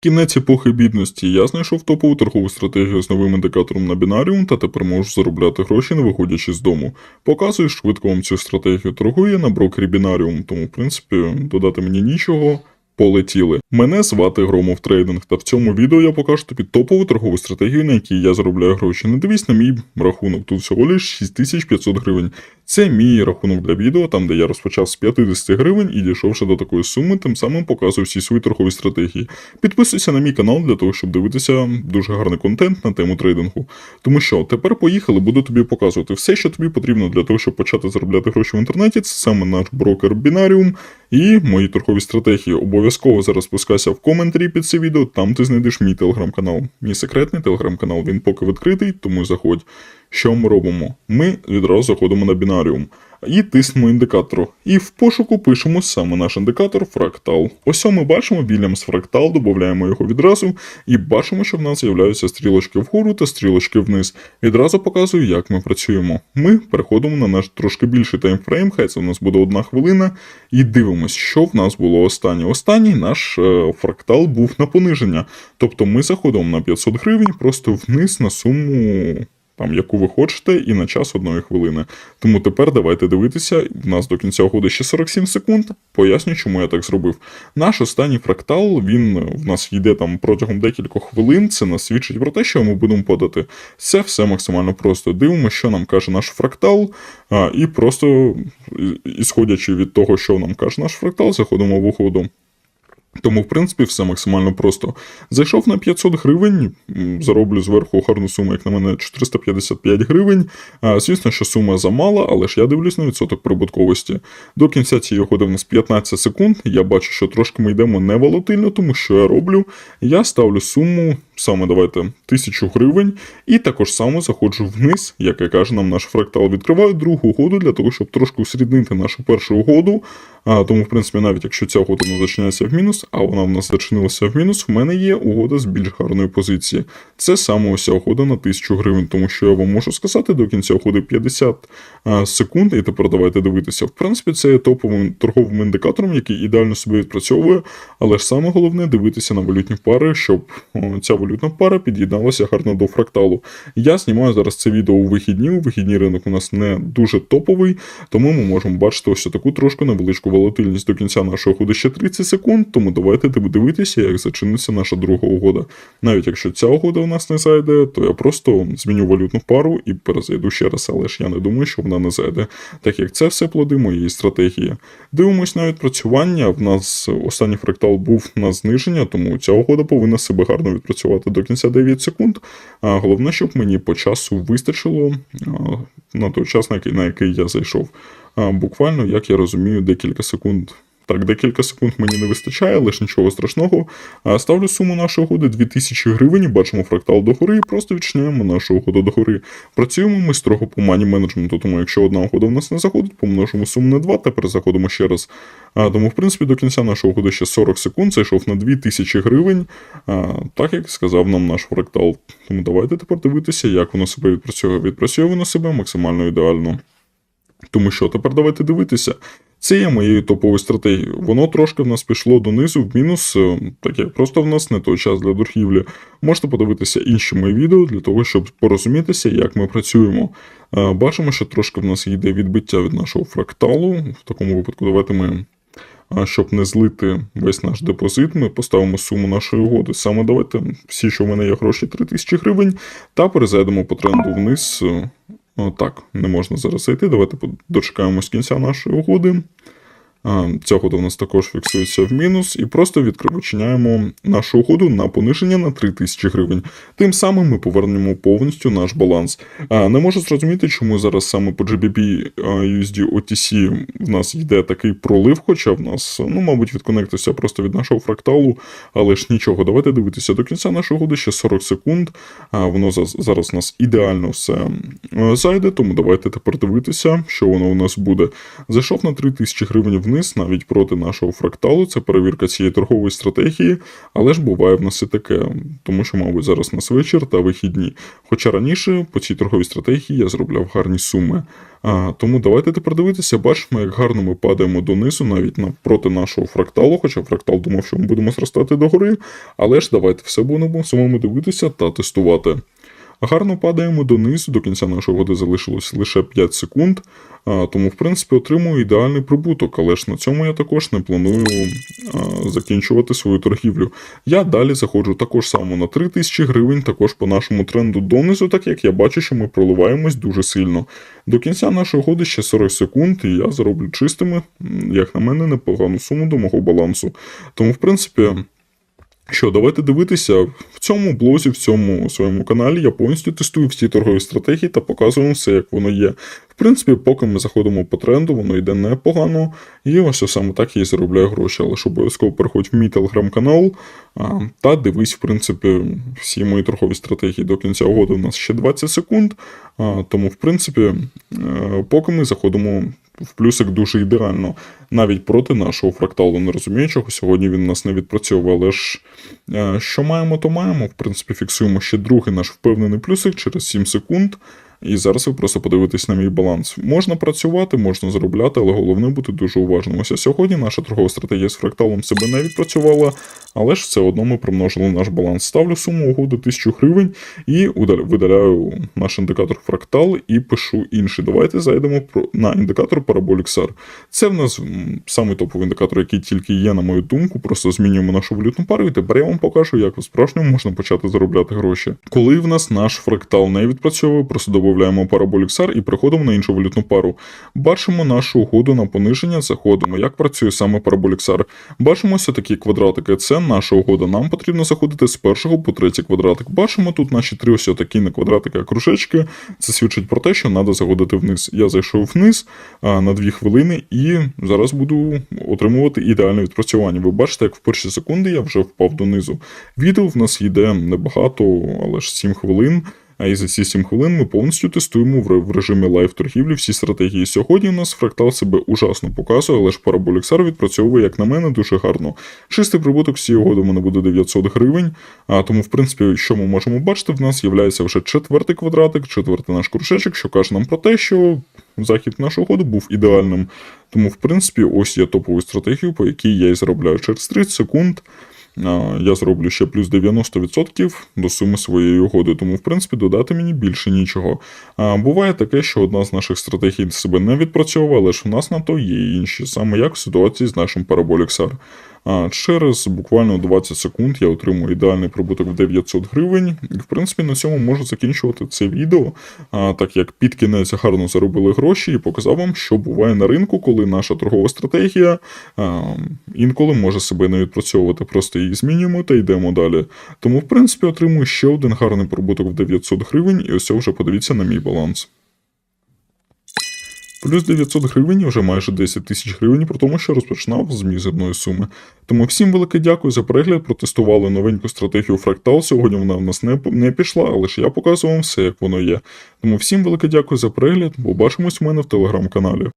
Кінець епохи бідності. Я знайшов топову торгову стратегію з новим індикатором на бінаріум та тепер можу заробляти гроші, не виходячи з дому. Показую швидко вам цю стратегію. Торгує на брокері бінаріум, тому, в принципі, додати мені нічого. Полетіли. Мене звати Громов Трейдинг, та в цьому відео я покажу тобі топову торгову стратегію, на якій я заробляю гроші. Не дивись на мій рахунок, тут всього лиш 6500 гривень. Це мій рахунок для відео, там де я розпочав з 50 гривень і дійшовши до такої суми, тим самим показую всі свої торгові стратегії. Підписуйся на мій канал для того, щоб дивитися дуже гарний контент на тему трейдингу. Тому що тепер поїхали, буду тобі показувати все, що тобі потрібно для того, щоб почати заробляти гроші в інтернеті. Це саме наш брокер Binarium і мої торгові стратегії. Обов'язково зараз спускайся в коментарі під це відео, там ти знайдеш мій телеграм-канал. Мій секретний телеграм-канал, він поки відкритий, тому заходь. Що ми робимо? Ми відразу заходимо на бінаріум і тиснемо індикатор. І в пошуку пишемо саме наш індикатор фрактал. Ось ми бачимо Williams фрактал, додаємо його відразу, і бачимо, що в нас з'являються стрілочки вгору та стрілочки вниз. Відразу показую, як ми працюємо. Ми переходимо на наш трошки більший таймфрейм, хай це в нас буде одна хвилина, і дивимося, що в нас було останнє. Останній наш е, фрактал був на пониження. Тобто ми заходимо на 500 гривень просто вниз на суму там, яку ви хочете, і на час одної хвилини. Тому тепер давайте дивитися. В нас до кінця угоди ще 47 секунд. Поясню, чому я так зробив. Наш останній фрактал він в нас йде там протягом декількох хвилин. Це нас свідчить про те, що ми будемо подати. Це все максимально просто. Дивимося, що нам каже наш фрактал, і просто ісходячи від того, що нам каже наш фрактал, заходимо в угоду. Тому, в принципі, все максимально просто. Зайшов на 500 гривень, зароблю зверху гарну суму, як на мене, 455 гривень. Звісно, що сума замала, але ж я дивлюсь на відсоток прибутковості. До кінця цієї ходи в нас 15 секунд. Я бачу, що трошки ми йдемо не волатильно, тому що я роблю. Я ставлю суму, саме давайте, 1000 гривень, і також саме заходжу вниз, як і каже нам наш фрактал. Відкриваю другу угоду для того, щоб трошки усріднити нашу першу угоду. А, Тому, в принципі, навіть якщо ця угода не зачиняється в мінус, а вона в нас зачинилася в мінус, в мене є угода з більш гарної позиції. Це саме ось угода на 1000 гривень, тому що я вам можу сказати, до кінця угоди 50 секунд, і тепер давайте дивитися. В принципі, це є топовим торговим індикатором, який ідеально собі відпрацьовує, але ж саме головне дивитися на валютні пари, щоб ця валютна пара під'єдналася гарно до фракталу. Я знімаю зараз це відео у вихідні. У вихідній ринок у нас не дуже топовий, тому ми можемо бачити ось таку трошку невеличку волатильність до кінця нашої угоди ще 30 секунд, тому давайте дивитися, як зачиниться наша друга угода. Навіть якщо ця угода у нас не зайде, то я просто зміню валютну пару і перезайду ще раз, але ж я не думаю, що вона не зайде, так як це все плоди моєї стратегії. Дивимось на відпрацювання. В нас останній фрактал був на зниження, тому ця угода повинна себе гарно відпрацювати до кінця 9 секунд. А головне, щоб мені по часу вистачило на той час, на який я зайшов. Буквально, як я розумію, декілька секунд. Так, декілька секунд мені не вистачає, ж нічого страшного. Ставлю суму нашої угоди 2000 гривень, бачимо фрактал догори і просто відчиняємо нашу угоду догори. Працюємо ми строго по мані менеджменту, тому якщо одна угода в нас не заходить, помножимо суму на 2, тепер заходимо ще раз. Тому, в принципі, до кінця нашої угоди ще 40 секунд, зайшов на 2000 гривень, так як сказав нам наш фрактал. Тому давайте тепер дивитися, як воно себе відпрацьовує. Відпрацює воно себе максимально ідеально. Тому що тепер давайте дивитися. Це є моєю топовою стратегією. Воно трошки в нас пішло донизу в мінус, е, так як просто в нас не той час для торгівлі. Можете подивитися інші мої відео для того, щоб порозумітися, як ми працюємо. Е, бачимо, що трошки в нас йде відбиття від нашого фракталу. В такому випадку, давайте ми. Щоб не злити весь наш депозит, ми поставимо суму нашої угоди. Саме давайте всі, що в мене є гроші 3000 гривень, та перезайдемо по тренду вниз е, так, не можна зараз зайти. Давайте дочекаємось кінця нашої угоди. Ця угода у нас також фіксується в мінус, і просто відкривочиняємо нашу угоду на пониження на 3000 гривень. Тим самим ми повернемо повністю наш баланс. Не можу зрозуміти, чому зараз саме по GBP USD OTC в нас йде такий пролив, хоча в нас, ну, мабуть, відконектився просто від нашого фракталу, але ж нічого. Давайте дивитися до кінця нашої угоди, ще 40 секунд. Воно зараз у нас ідеально все зайде, тому давайте тепер дивитися, що воно у нас буде. Зайшов на 3000 гривень вниз навіть проти нашого фракталу. Це перевірка цієї торгової стратегії, але ж буває в нас і таке, тому що, мабуть, зараз нас вечір та вихідні. Хоча раніше по цій торговій стратегії я зробляв гарні суми. А, тому давайте тепер дивитися, бачимо, як гарно ми падаємо донизу, навіть напроти нашого фракталу, хоча фрактал думав, що ми будемо зростати догори. Але ж давайте все будемо самому дивитися та тестувати. Гарно падаємо донизу, до кінця нашої годи залишилось лише 5 секунд, тому, в принципі, отримую ідеальний прибуток, але ж на цьому я також не планую закінчувати свою торгівлю. Я далі заходжу також само на 3000 гривень, також по нашому тренду донизу, так як я бачу, що ми проливаємось дуже сильно. До кінця нашої годи ще 40 секунд, і я зароблю чистими, як на мене, непогану суму до мого балансу. Тому, в принципі. Що, давайте дивитися в цьому блозі, в цьому своєму каналі я повністю тестую всі торгові стратегії та показую все, як воно є. В принципі, поки ми заходимо по тренду, воно йде непогано. І ось саме так я і заробляю гроші. Але ж обов'язково переходь в мій телеграм-канал та дивись, в принципі, всі мої торгові стратегії до кінця угоди. У нас ще 20 секунд. Тому, в принципі, е, поки ми заходимо в плюсик дуже ідеально, навіть проти нашого фракталу. Не розумію, сьогодні він нас не відпрацьовує, але ж е, що маємо, то маємо. В принципі, фіксуємо ще другий наш впевнений плюсик через 7 секунд. І зараз ви просто подивитесь на мій баланс. Можна працювати, можна заробляти, але головне бути дуже уважним. Ось сьогодні наша торгова стратегія з фракталом себе не відпрацювала, але ж все одно ми примножили наш баланс. Ставлю суму угоди 1000 гривень і видаляю наш індикатор фрактал і пишу інший. Давайте зайдемо на індикатор Parabolic SAR. Це в нас самий топовий індикатор, який тільки є, на мою думку. Просто змінюємо нашу валютну пару, і тепер я вам покажу, як у справжньому можна почати заробляти гроші. Коли в нас наш фрактал не відпрацьовує, просто додаємо Parabolic SAR і переходимо на іншу валютну пару. Бачимо нашу угоду на пониження, заходимо. Як працює саме SAR? Бачимо ось такі квадратики. Це наша угода. Нам потрібно заходити з першого по третій квадратик. Бачимо тут наші три ось такі не квадратики, а кружечки. Це свідчить про те, що треба заходити вниз. Я зайшов вниз на 2 хвилини і зараз буду отримувати ідеальне відпрацювання. Ви бачите, як в перші секунди я вже впав донизу. Відео в нас йде небагато, але ж 7 хвилин. А і за ці 7 хвилин ми повністю тестуємо в режимі лайв торгівлі всі стратегії. Сьогодні у нас фрактал себе ужасно показує, але ж SAR відпрацьовує, як на мене, дуже гарно. Чистий прибуток з цієї угоди в мене буде 900 гривень. А тому, в принципі, що ми можемо бачити, в нас є вже четвертий квадратик, четвертий наш кружечок, що каже нам про те, що захід нашого ходу був ідеальним. Тому, в принципі, ось є топову стратегію, по якій я і заробляю через 30 секунд. Я зроблю ще плюс 90% до суми своєї угоди, тому, в принципі, додати мені більше нічого. Буває таке, що одна з наших стратегій себе не відпрацьовує, але ж у нас на то є інші, саме як в ситуації з нашим Parabolic. А через буквально 20 секунд я отримую ідеальний прибуток в 900 гривень. І, в принципі, на цьому можу закінчувати це відео, так як під кінець гарно заробили гроші і показав вам, що буває на ринку, коли наша торгова стратегія інколи може себе не відпрацьовувати. Просто її змінюємо та йдемо далі. Тому, в принципі, отримую ще один гарний прибуток в 900 гривень, і ось вже подивіться на мій баланс. Плюс 900 гривень і вже майже 10 тисяч гривень, про тому, що розпочинав з мізерної суми. Тому всім велике дякую за перегляд. Протестували новеньку стратегію Фрактал. Сьогодні вона в нас не, не пішла, але ж я показував вам все, як воно є. Тому всім велике дякую за перегляд. Побачимось у мене в телеграм-каналі.